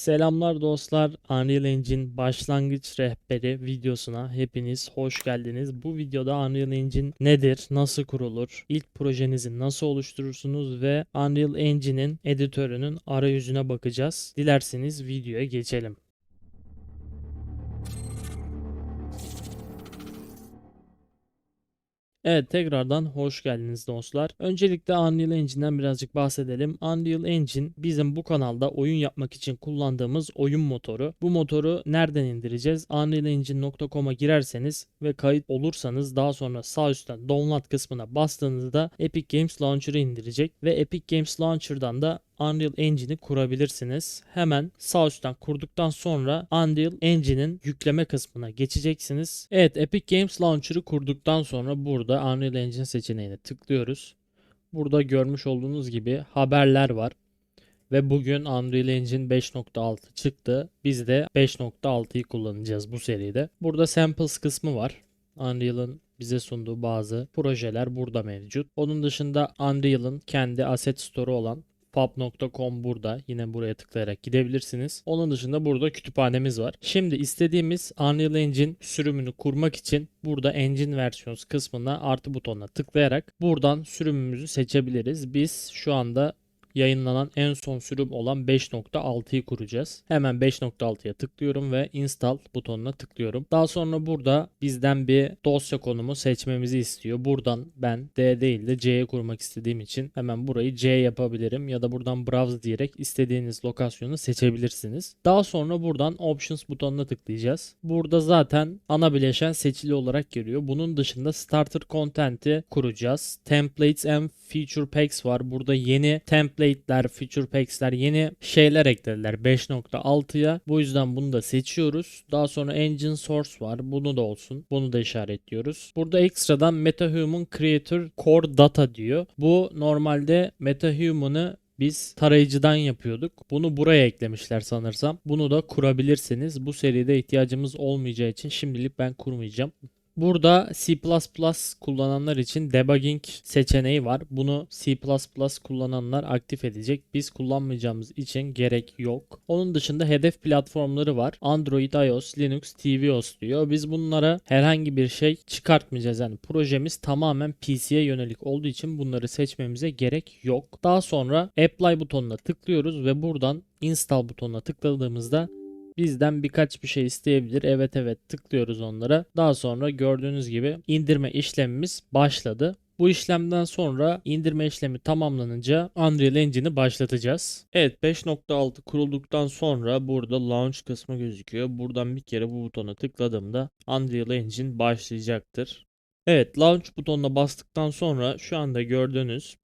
Selamlar dostlar. Unreal Engine başlangıç rehberi videosuna hepiniz hoş geldiniz. Bu videoda Unreal Engine nedir, nasıl kurulur, ilk projenizi nasıl oluşturursunuz ve Unreal Engine'in editörünün arayüzüne bakacağız. Dilerseniz videoya geçelim. Evet tekrardan hoş geldiniz dostlar. Öncelikle Unreal Engine'den birazcık bahsedelim. Unreal Engine bizim bu kanalda oyun yapmak için kullandığımız oyun motoru. Bu motoru nereden indireceğiz? unrealengine.com'a girerseniz ve kayıt olursanız daha sonra sağ üstten download kısmına bastığınızda Epic Games Launcher'ı indirecek ve Epic Games Launcher'dan da Unreal Engine'i kurabilirsiniz. Hemen sağ üstten kurduktan sonra Unreal Engine'in yükleme kısmına geçeceksiniz. Evet Epic Games Launcher'ı kurduktan sonra burada Unreal Engine seçeneğine tıklıyoruz. Burada görmüş olduğunuz gibi haberler var. Ve bugün Unreal Engine 5.6 çıktı. Biz de 5.6'yı kullanacağız bu seride. Burada samples kısmı var. Unreal'ın bize sunduğu bazı projeler burada mevcut. Onun dışında Unreal'ın kendi asset store'u olan pub.com burada. Yine buraya tıklayarak gidebilirsiniz. Onun dışında burada kütüphanemiz var. Şimdi istediğimiz Unreal Engine sürümünü kurmak için burada Engine Versions kısmına artı butonuna tıklayarak buradan sürümümüzü seçebiliriz. Biz şu anda yayınlanan en son sürüm olan 5.6'yı kuracağız. Hemen 5.6'ya tıklıyorum ve install butonuna tıklıyorum. Daha sonra burada bizden bir dosya konumu seçmemizi istiyor. Buradan ben D değil de C'ye kurmak istediğim için hemen burayı C yapabilirim ya da buradan browse diyerek istediğiniz lokasyonu seçebilirsiniz. Daha sonra buradan options butonuna tıklayacağız. Burada zaten ana bileşen seçili olarak geliyor. Bunun dışında starter content'i kuracağız. Templates and feature packs var. Burada yeni template'ler, feature packs'ler, yeni şeyler eklediler 5.6'ya. Bu yüzden bunu da seçiyoruz. Daha sonra engine source var. Bunu da olsun. Bunu da işaretliyoruz. Burada ekstradan MetaHuman Creator Core Data diyor. Bu normalde MetaHuman'ı biz tarayıcıdan yapıyorduk. Bunu buraya eklemişler sanırsam. Bunu da kurabilirsiniz. Bu seride ihtiyacımız olmayacağı için şimdilik ben kurmayacağım. Burada C++ kullananlar için debugging seçeneği var. Bunu C++ kullananlar aktif edecek. Biz kullanmayacağımız için gerek yok. Onun dışında hedef platformları var. Android, iOS, Linux, tvOS diyor. Biz bunlara herhangi bir şey çıkartmayacağız. Yani projemiz tamamen PC'ye yönelik olduğu için bunları seçmemize gerek yok. Daha sonra Apply butonuna tıklıyoruz ve buradan Install butonuna tıkladığımızda bizden birkaç bir şey isteyebilir. Evet evet tıklıyoruz onlara. Daha sonra gördüğünüz gibi indirme işlemimiz başladı. Bu işlemden sonra indirme işlemi tamamlanınca Unreal Engine'i başlatacağız. Evet 5.6 kurulduktan sonra burada launch kısmı gözüküyor. Buradan bir kere bu butona tıkladığımda Unreal Engine başlayacaktır. Evet launch butonuna bastıktan sonra şu anda gördüğünüz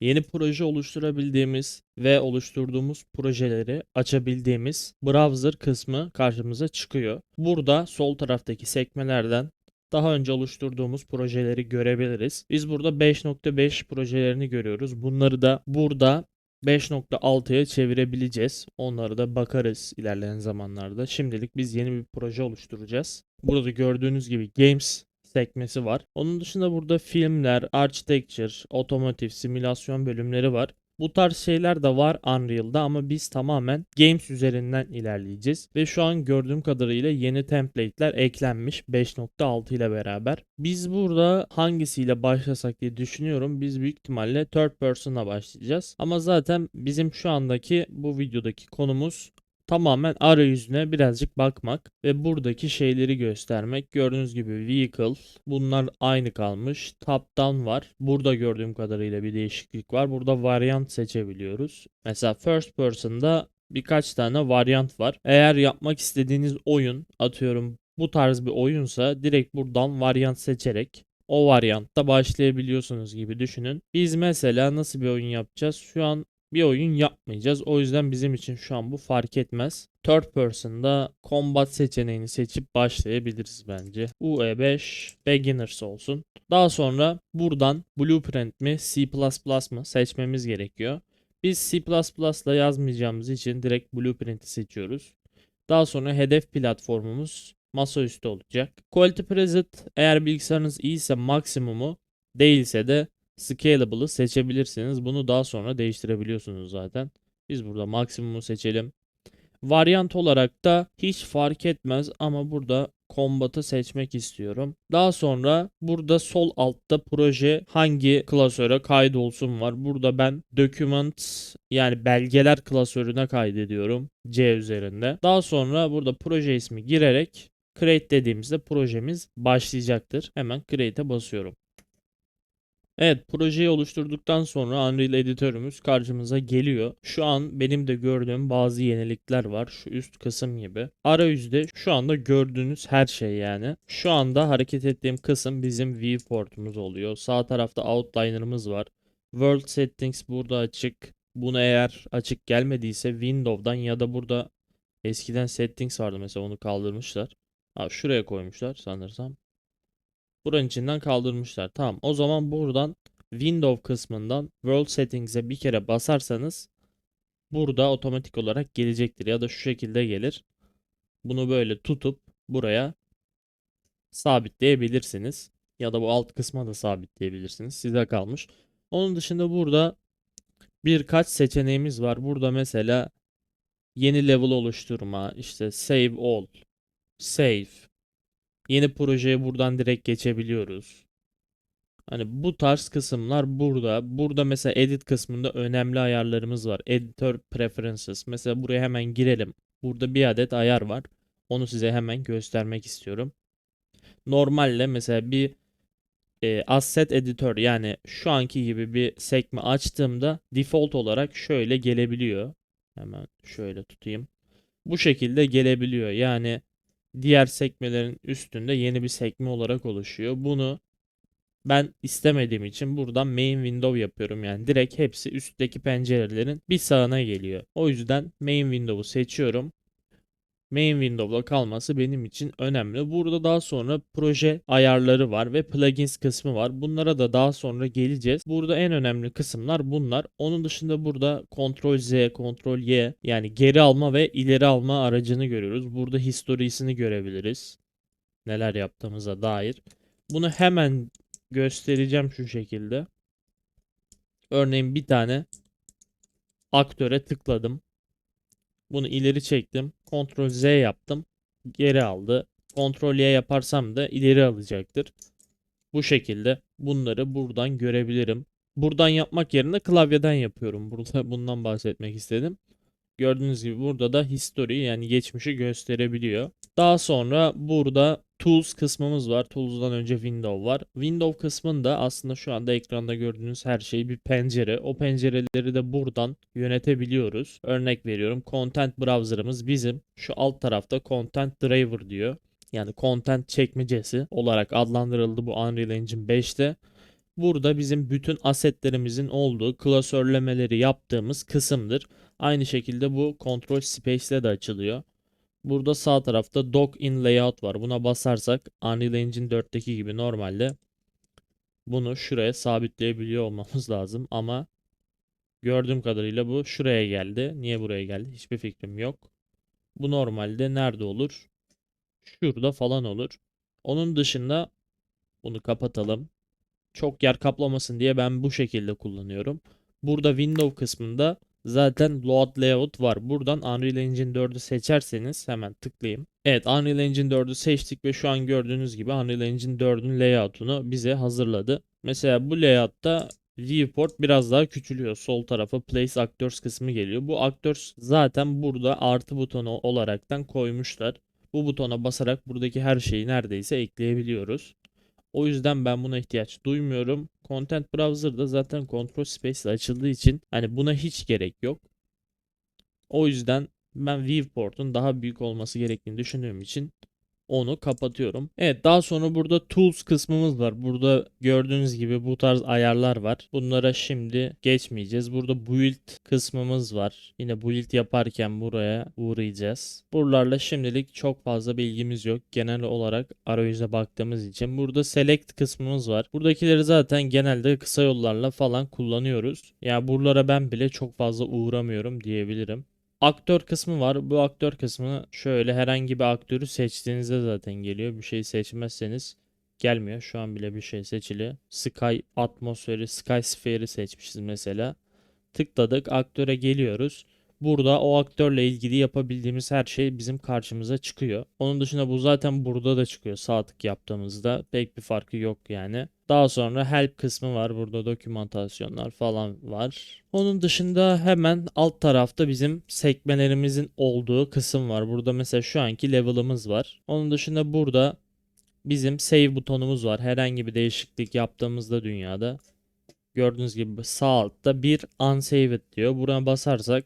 yeni proje oluşturabildiğimiz ve oluşturduğumuz projeleri açabildiğimiz browser kısmı karşımıza çıkıyor. Burada sol taraftaki sekmelerden daha önce oluşturduğumuz projeleri görebiliriz. Biz burada 5.5 projelerini görüyoruz. Bunları da burada 5.6'ya çevirebileceğiz. Onlara da bakarız ilerleyen zamanlarda. Şimdilik biz yeni bir proje oluşturacağız. Burada gördüğünüz gibi Games sekmesi var. Onun dışında burada filmler, architecture, otomotiv, simülasyon bölümleri var. Bu tarz şeyler de var Unreal'da ama biz tamamen Games üzerinden ilerleyeceğiz. Ve şu an gördüğüm kadarıyla yeni template'ler eklenmiş 5.6 ile beraber. Biz burada hangisiyle başlasak diye düşünüyorum. Biz büyük ihtimalle third person'a başlayacağız. Ama zaten bizim şu andaki bu videodaki konumuz tamamen arayüzüne birazcık bakmak ve buradaki şeyleri göstermek. Gördüğünüz gibi vehicle bunlar aynı kalmış. Top down var. Burada gördüğüm kadarıyla bir değişiklik var. Burada varyant seçebiliyoruz. Mesela first person'da birkaç tane varyant var. Eğer yapmak istediğiniz oyun atıyorum bu tarz bir oyunsa direkt buradan varyant seçerek o varyantta başlayabiliyorsunuz gibi düşünün. Biz mesela nasıl bir oyun yapacağız? Şu an bir oyun yapmayacağız. O yüzden bizim için şu an bu fark etmez. Third person'da combat seçeneğini seçip başlayabiliriz bence. UE5 beginners olsun. Daha sonra buradan blueprint mi C++ mı seçmemiz gerekiyor. Biz C++ ile yazmayacağımız için direkt blueprint'i seçiyoruz. Daha sonra hedef platformumuz masaüstü olacak. Quality preset eğer bilgisayarınız iyiyse maksimumu değilse de Scalable'ı seçebilirsiniz. Bunu daha sonra değiştirebiliyorsunuz zaten. Biz burada maksimumu seçelim. Varyant olarak da hiç fark etmez ama burada Combat'ı seçmek istiyorum. Daha sonra burada sol altta proje hangi klasöre kaydolsun var. Burada ben Documents yani belgeler klasörüne kaydediyorum C üzerinde. Daha sonra burada proje ismi girerek Create dediğimizde projemiz başlayacaktır. Hemen Create'e basıyorum. Evet projeyi oluşturduktan sonra Unreal editörümüz karşımıza geliyor. Şu an benim de gördüğüm bazı yenilikler var. Şu üst kısım gibi. Arayüzde şu anda gördüğünüz her şey yani. Şu anda hareket ettiğim kısım bizim viewportumuz oluyor. Sağ tarafta outliner''ımız var. World settings burada açık. Bunu eğer açık gelmediyse Windows'dan ya da burada eskiden settings vardı mesela onu kaldırmışlar. Ha, şuraya koymuşlar sanırsam. Buranın içinden kaldırmışlar. Tamam. O zaman buradan Windows kısmından World Settings'e bir kere basarsanız burada otomatik olarak gelecektir. Ya da şu şekilde gelir. Bunu böyle tutup buraya sabitleyebilirsiniz. Ya da bu alt kısma da sabitleyebilirsiniz. Size kalmış. Onun dışında burada birkaç seçeneğimiz var. Burada mesela yeni level oluşturma, işte save all, save, Yeni projeye buradan direkt geçebiliyoruz. Hani bu tarz kısımlar burada. Burada mesela edit kısmında önemli ayarlarımız var. Editor preferences. Mesela buraya hemen girelim. Burada bir adet ayar var. Onu size hemen göstermek istiyorum. Normalde mesela bir e, asset editor yani şu anki gibi bir sekme açtığımda default olarak şöyle gelebiliyor. Hemen şöyle tutayım. Bu şekilde gelebiliyor. Yani diğer sekmelerin üstünde yeni bir sekme olarak oluşuyor. Bunu ben istemediğim için buradan main window yapıyorum. Yani direkt hepsi üstteki pencerelerin bir sağına geliyor. O yüzden main window'u seçiyorum main window'da kalması benim için önemli. Burada daha sonra proje ayarları var ve plugins kısmı var. Bunlara da daha sonra geleceğiz. Burada en önemli kısımlar bunlar. Onun dışında burada Ctrl Z, Ctrl Y yani geri alma ve ileri alma aracını görüyoruz. Burada historisini görebiliriz. Neler yaptığımıza dair. Bunu hemen göstereceğim şu şekilde. Örneğin bir tane aktöre tıkladım. Bunu ileri çektim. Ctrl Z yaptım. Geri aldı. Ctrl Y yaparsam da ileri alacaktır. Bu şekilde bunları buradan görebilirim. Buradan yapmak yerine klavyeden yapıyorum. Burada bundan bahsetmek istedim. Gördüğünüz gibi burada da history yani geçmişi gösterebiliyor. Daha sonra burada Tools kısmımız var. Tools'dan önce Window var. Window kısmında aslında şu anda ekranda gördüğünüz her şey bir pencere. O pencereleri de buradan yönetebiliyoruz. Örnek veriyorum. Content Browser'ımız bizim şu alt tarafta Content Driver diyor. Yani content çekmecesi olarak adlandırıldı bu Unreal Engine 5'te. Burada bizim bütün asetlerimizin olduğu klasörlemeleri yaptığımız kısımdır. Aynı şekilde bu Control Space ile de açılıyor. Burada sağ tarafta Dock in Layout var. Buna basarsak Unreal Engine 4'teki gibi normalde bunu şuraya sabitleyebiliyor olmamız lazım ama gördüğüm kadarıyla bu şuraya geldi. Niye buraya geldi? Hiçbir fikrim yok. Bu normalde nerede olur? Şurada falan olur. Onun dışında bunu kapatalım. Çok yer kaplamasın diye ben bu şekilde kullanıyorum. Burada Window kısmında zaten Load Layout var. Buradan Unreal Engine 4'ü seçerseniz hemen tıklayayım. Evet Unreal Engine 4'ü seçtik ve şu an gördüğünüz gibi Unreal Engine 4'ün layout'unu bize hazırladı. Mesela bu layout'ta viewport biraz daha küçülüyor. Sol tarafa place actors kısmı geliyor. Bu actors zaten burada artı butonu olaraktan koymuşlar. Bu butona basarak buradaki her şeyi neredeyse ekleyebiliyoruz. O yüzden ben buna ihtiyaç duymuyorum. Content Browser'da zaten Control Space ile açıldığı için hani buna hiç gerek yok. O yüzden ben viewport'un daha büyük olması gerektiğini düşündüğüm için onu kapatıyorum. Evet daha sonra burada tools kısmımız var. Burada gördüğünüz gibi bu tarz ayarlar var. Bunlara şimdi geçmeyeceğiz. Burada build kısmımız var. Yine build yaparken buraya uğrayacağız. Buralarla şimdilik çok fazla bilgimiz yok. Genel olarak arayüze baktığımız için. Burada select kısmımız var. Buradakileri zaten genelde kısa yollarla falan kullanıyoruz. Ya yani buralara ben bile çok fazla uğramıyorum diyebilirim aktör kısmı var. Bu aktör kısmı şöyle herhangi bir aktörü seçtiğinizde zaten geliyor. Bir şey seçmezseniz gelmiyor. Şu an bile bir şey seçili. Sky atmosferi, Sky Sphere'i seçmişiz mesela. Tıkladık. Aktöre geliyoruz. Burada o aktörle ilgili yapabildiğimiz her şey bizim karşımıza çıkıyor. Onun dışında bu zaten burada da çıkıyor sağ tık yaptığımızda. Pek bir farkı yok yani. Daha sonra help kısmı var. Burada dokümantasyonlar falan var. Onun dışında hemen alt tarafta bizim sekmelerimizin olduğu kısım var. Burada mesela şu anki level'ımız var. Onun dışında burada bizim save butonumuz var. Herhangi bir değişiklik yaptığımızda dünyada gördüğünüz gibi sağ altta bir unsaved diyor. Buna basarsak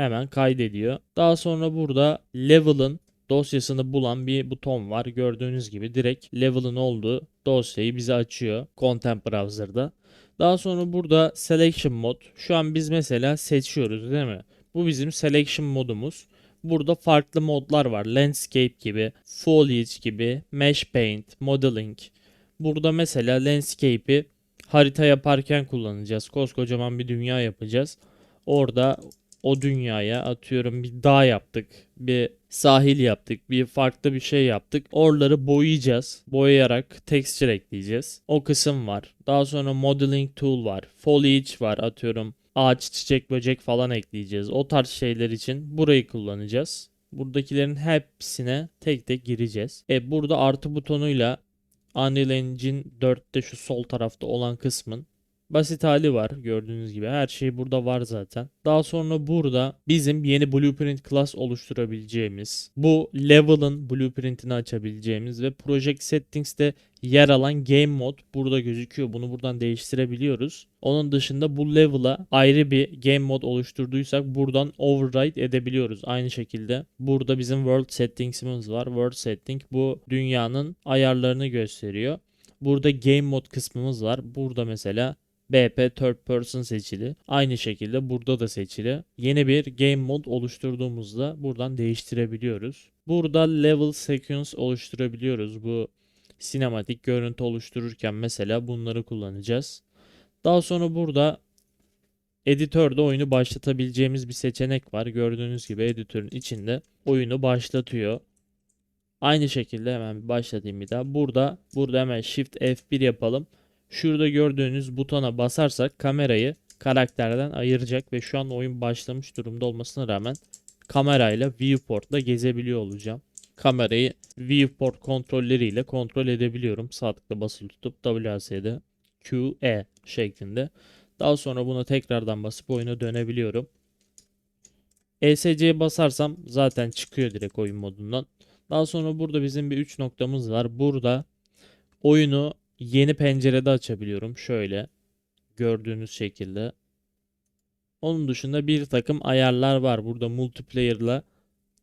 hemen kaydediyor. Daha sonra burada level'ın dosyasını bulan bir buton var. Gördüğünüz gibi direkt level'ın olduğu dosyayı bize açıyor Content Browser'da. Daha sonra burada selection mod. Şu an biz mesela seçiyoruz değil mi? Bu bizim selection modumuz. Burada farklı modlar var. Landscape gibi, foliage gibi, mesh paint, modeling. Burada mesela landscape'i harita yaparken kullanacağız. Koskocaman bir dünya yapacağız. Orada o dünyaya atıyorum bir dağ yaptık, bir sahil yaptık, bir farklı bir şey yaptık. Oraları boyayacağız. Boyayarak texture ekleyeceğiz. O kısım var. Daha sonra modeling tool var. Foliage var atıyorum. Ağaç, çiçek, böcek falan ekleyeceğiz. O tarz şeyler için burayı kullanacağız. Buradakilerin hepsine tek tek gireceğiz. E burada artı butonuyla Unreal Engine 4'te şu sol tarafta olan kısmın basit hali var gördüğünüz gibi. Her şey burada var zaten. Daha sonra burada bizim yeni blueprint class oluşturabileceğimiz, bu level'ın blueprintini açabileceğimiz ve project settings'te yer alan game mod burada gözüküyor. Bunu buradan değiştirebiliyoruz. Onun dışında bu level'a ayrı bir game mod oluşturduysak buradan override edebiliyoruz. Aynı şekilde burada bizim world settings'imiz var. World setting bu dünyanın ayarlarını gösteriyor. Burada game mod kısmımız var. Burada mesela BP third person seçili. Aynı şekilde burada da seçili. Yeni bir game mod oluşturduğumuzda buradan değiştirebiliyoruz. Burada level sequence oluşturabiliyoruz. Bu sinematik görüntü oluştururken mesela bunları kullanacağız. Daha sonra burada editörde oyunu başlatabileceğimiz bir seçenek var. Gördüğünüz gibi editörün içinde oyunu başlatıyor. Aynı şekilde hemen başlatayım bir daha. Burada burada hemen Shift F1 yapalım. Şurada gördüğünüz butona basarsak kamerayı karakterden ayıracak ve şu an oyun başlamış durumda olmasına rağmen kamerayla viewport'la gezebiliyor olacağım. Kamerayı viewport kontrolleriyle kontrol edebiliyorum. Sağ tıkla basılı tutup WASD QE şeklinde. Daha sonra buna tekrardan basıp oyuna dönebiliyorum. ESC'ye basarsam zaten çıkıyor direkt oyun modundan. Daha sonra burada bizim bir 3 noktamız var. Burada oyunu yeni pencerede açabiliyorum. Şöyle gördüğünüz şekilde. Onun dışında bir takım ayarlar var. Burada multiplayer'la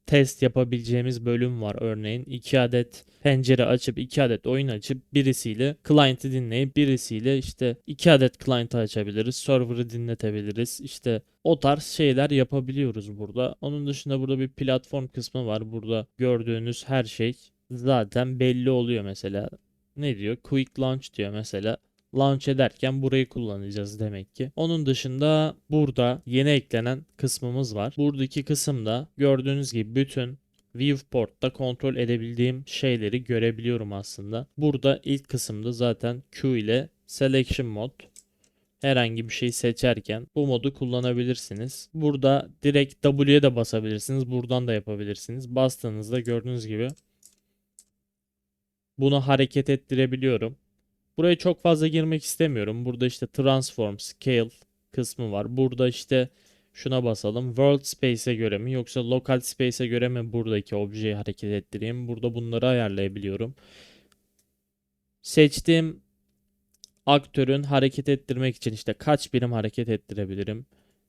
test yapabileceğimiz bölüm var. Örneğin 2 adet pencere açıp 2 adet oyun açıp birisiyle client'ı dinleyip birisiyle işte 2 adet client'ı açabiliriz. Server'ı dinletebiliriz. İşte o tarz şeyler yapabiliyoruz burada. Onun dışında burada bir platform kısmı var. Burada gördüğünüz her şey zaten belli oluyor mesela. Ne diyor? Quick Launch diyor mesela launch ederken burayı kullanacağız demek ki. Onun dışında burada yeni eklenen kısmımız var. Buradaki kısımda gördüğünüz gibi bütün viewport'ta kontrol edebildiğim şeyleri görebiliyorum aslında. Burada ilk kısımda zaten Q ile selection mod herhangi bir şey seçerken bu modu kullanabilirsiniz. Burada direkt W'ye de basabilirsiniz. Buradan da yapabilirsiniz. Bastığınızda gördüğünüz gibi bunu hareket ettirebiliyorum. Buraya çok fazla girmek istemiyorum. Burada işte transform, scale kısmı var. Burada işte şuna basalım. World Space'e göre mi yoksa Local Space'e göre mi buradaki objeyi hareket ettireyim? Burada bunları ayarlayabiliyorum. Seçtiğim aktörün hareket ettirmek için işte kaç birim hareket ettirebilirim?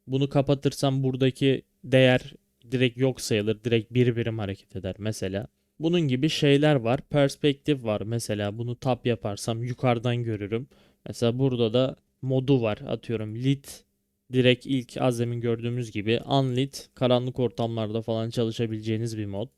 Bunu kapatırsam buradaki değer direkt yok sayılır. Direkt bir birim hareket eder mesela. Bunun gibi şeyler var. Perspektif var. Mesela bunu tap yaparsam yukarıdan görürüm. Mesela burada da modu var. Atıyorum lit direkt ilk az demin gördüğümüz gibi unlit karanlık ortamlarda falan çalışabileceğiniz bir mod.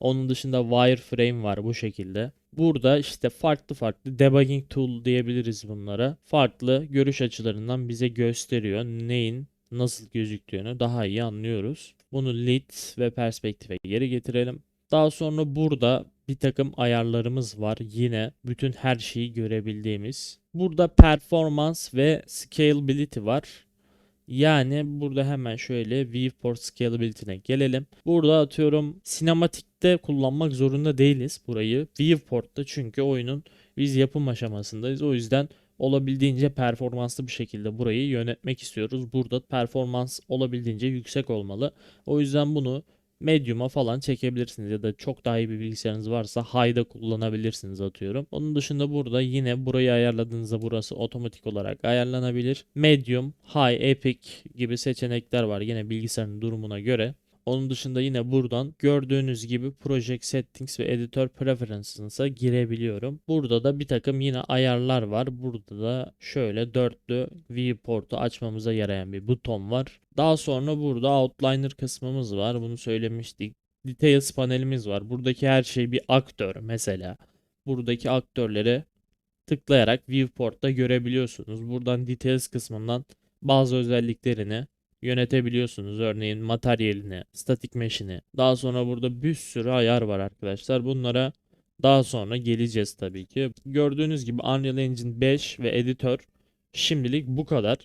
Onun dışında wireframe var bu şekilde. Burada işte farklı farklı debugging tool diyebiliriz bunlara. Farklı görüş açılarından bize gösteriyor neyin nasıl gözüktüğünü daha iyi anlıyoruz. Bunu lit ve perspektife geri getirelim. Daha sonra burada bir takım ayarlarımız var. Yine bütün her şeyi görebildiğimiz. Burada performans ve scalability var. Yani burada hemen şöyle viewport scalability'ne gelelim. Burada atıyorum sinematikte kullanmak zorunda değiliz burayı. Viewport'ta çünkü oyunun biz yapım aşamasındayız. O yüzden olabildiğince performanslı bir şekilde burayı yönetmek istiyoruz. Burada performans olabildiğince yüksek olmalı. O yüzden bunu Medium'a falan çekebilirsiniz ya da çok daha iyi bir bilgisayarınız varsa High'da kullanabilirsiniz atıyorum. Onun dışında burada yine burayı ayarladığınızda burası otomatik olarak ayarlanabilir. Medium, High, Epic gibi seçenekler var yine bilgisayarın durumuna göre. Onun dışında yine buradan gördüğünüz gibi Project Settings ve Editor Preferences'a girebiliyorum. Burada da bir takım yine ayarlar var. Burada da şöyle dörtlü viewport'u açmamıza yarayan bir buton var. Daha sonra burada Outliner kısmımız var. Bunu söylemiştik. Details panelimiz var. Buradaki her şey bir aktör mesela. Buradaki aktörleri tıklayarak viewport'ta görebiliyorsunuz. Buradan details kısmından bazı özelliklerini yönetebiliyorsunuz. Örneğin materyalini, static mesh'ini. Daha sonra burada bir sürü ayar var arkadaşlar. Bunlara daha sonra geleceğiz tabii ki. Gördüğünüz gibi Unreal Engine 5 ve editör şimdilik bu kadar.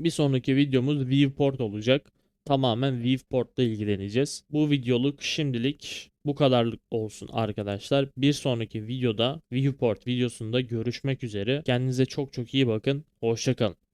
Bir sonraki videomuz viewport olacak. Tamamen viewport'la ilgileneceğiz. Bu videoluk şimdilik bu kadarlık olsun arkadaşlar. Bir sonraki videoda viewport videosunda görüşmek üzere. Kendinize çok çok iyi bakın. Hoşçakalın.